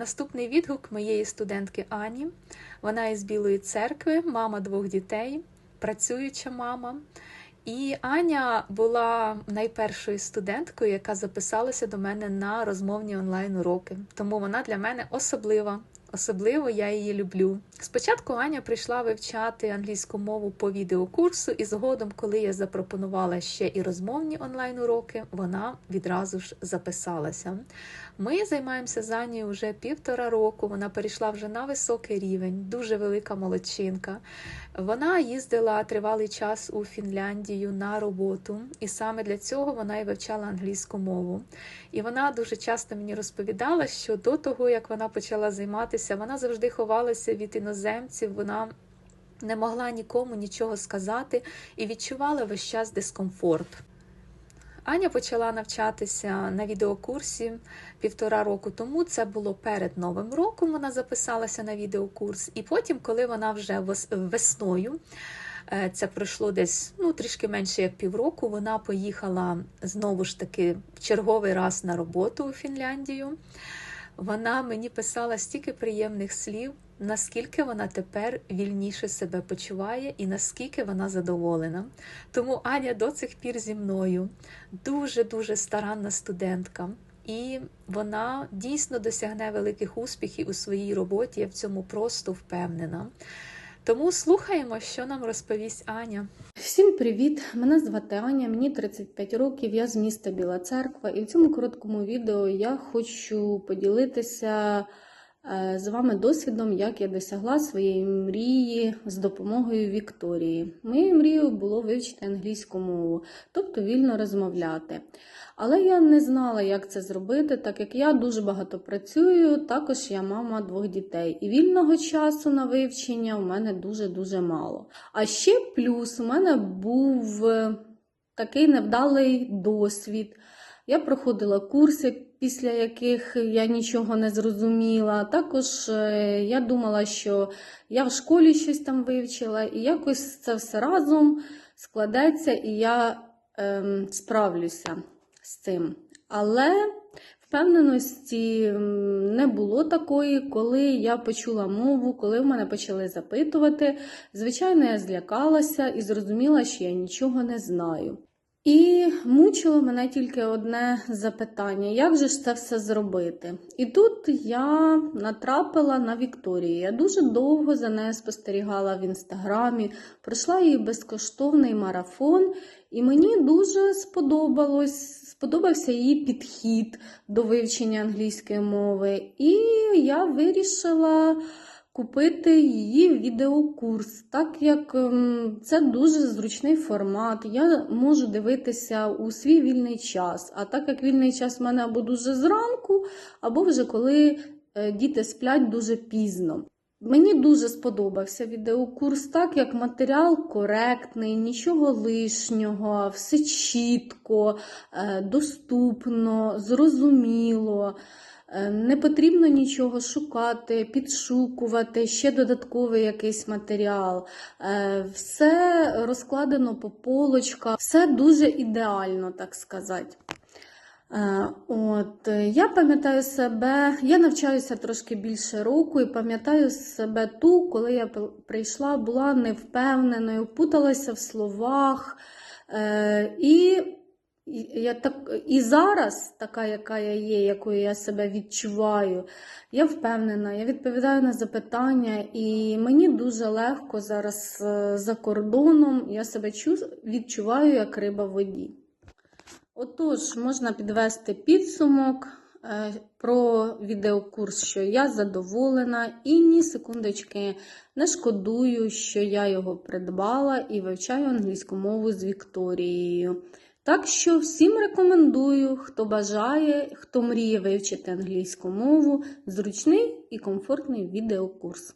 Наступний відгук моєї студентки Ані. Вона із Білої церкви, мама двох дітей, працююча мама. І Аня була найпершою студенткою, яка записалася до мене на розмовні онлайн-уроки. Тому вона для мене особлива. Особливо я її люблю. Спочатку Аня прийшла вивчати англійську мову по відеокурсу, і згодом, коли я запропонувала ще і розмовні онлайн-уроки, вона відразу ж записалася. Ми займаємося з Анією вже півтора року. Вона перейшла вже на високий рівень, дуже велика молодчинка. Вона їздила тривалий час у Фінляндію на роботу, і саме для цього вона і вивчала англійську мову. І вона дуже часто мені розповідала, що до того, як вона почала займатися, вона завжди ховалася від іноземців. Вона не могла нікому нічого сказати і відчувала весь час дискомфорт. Аня почала навчатися на відеокурсі півтора року тому. Це було перед Новим роком. Вона записалася на відеокурс, і потім, коли вона вже весною, е, це пройшло десь ну трішки менше як півроку. Вона поїхала знову ж таки в черговий раз на роботу у Фінляндію. Вона мені писала стільки приємних слів, наскільки вона тепер вільніше себе почуває і наскільки вона задоволена. Тому Аня до цих пір зі мною дуже-дуже старанна студентка, і вона дійсно досягне великих успіхів у своїй роботі. Я в цьому просто впевнена. Тому слухаємо, що нам розповість Аня. Всім привіт! Мене звати Аня, мені 35 років, я з міста Біла Церква, і в цьому короткому відео я хочу поділитися з вами досвідом, як я досягла своєї мрії з допомогою Вікторії. Моєю мрією було вивчити англійську мову, тобто вільно розмовляти. Але я не знала, як це зробити, так як я дуже багато працюю, також я мама двох дітей. І вільного часу на вивчення у мене дуже-дуже мало. А ще плюс у мене був е, такий невдалий досвід. Я проходила курси, після яких я нічого не зрозуміла. Також е, я думала, що я в школі щось там вивчила, і якось це все разом складеться, і я ем, справлюся з цим. Але впевненості не було такої, коли я почула мову, коли в мене почали запитувати. Звичайно, я злякалася і зрозуміла, що я нічого не знаю. І мучило мене тільки одне запитання: як же ж це все зробити? І тут я натрапила на Вікторію. Я дуже довго за нею спостерігала в інстаграмі, пройшла її безкоштовний марафон, і мені дуже сподобалось. Сподобався її підхід до вивчення англійської мови, і я вирішила купити її відеокурс, так як це дуже зручний формат. Я можу дивитися у свій вільний час. А так як вільний час в мене або дуже зранку, або вже коли е, діти сплять дуже пізно. Мені дуже сподобався відеокурс, так як матеріал коректний, нічого лишнього, все чітко, е, доступно, зрозуміло. Е, не потрібно нічого шукати, підшукувати, ще додатковий якийсь матеріал. Е, все розкладено по полочках, все дуже ідеально, так сказати. Е, от, Я пам'ятаю себе, я навчаюся трошки більше року і пам'ятаю себе ту, коли я прийшла, була невпевненою, путалася в словах. І я так, І зараз, така, яка я є, якою я себе відчуваю, я впевнена, я відповідаю на запитання, і мені дуже легко зараз е, за кордоном я себе відчуваю як риба в воді. Отож, можна підвести підсумок е, про відеокурс, що я задоволена, і ні секундочки не шкодую, що я його придбала і вивчаю англійську мову з Вікторією. Так що всім рекомендую, хто бажає, хто мріє вивчити англійську мову, зручний і комфортний відеокурс.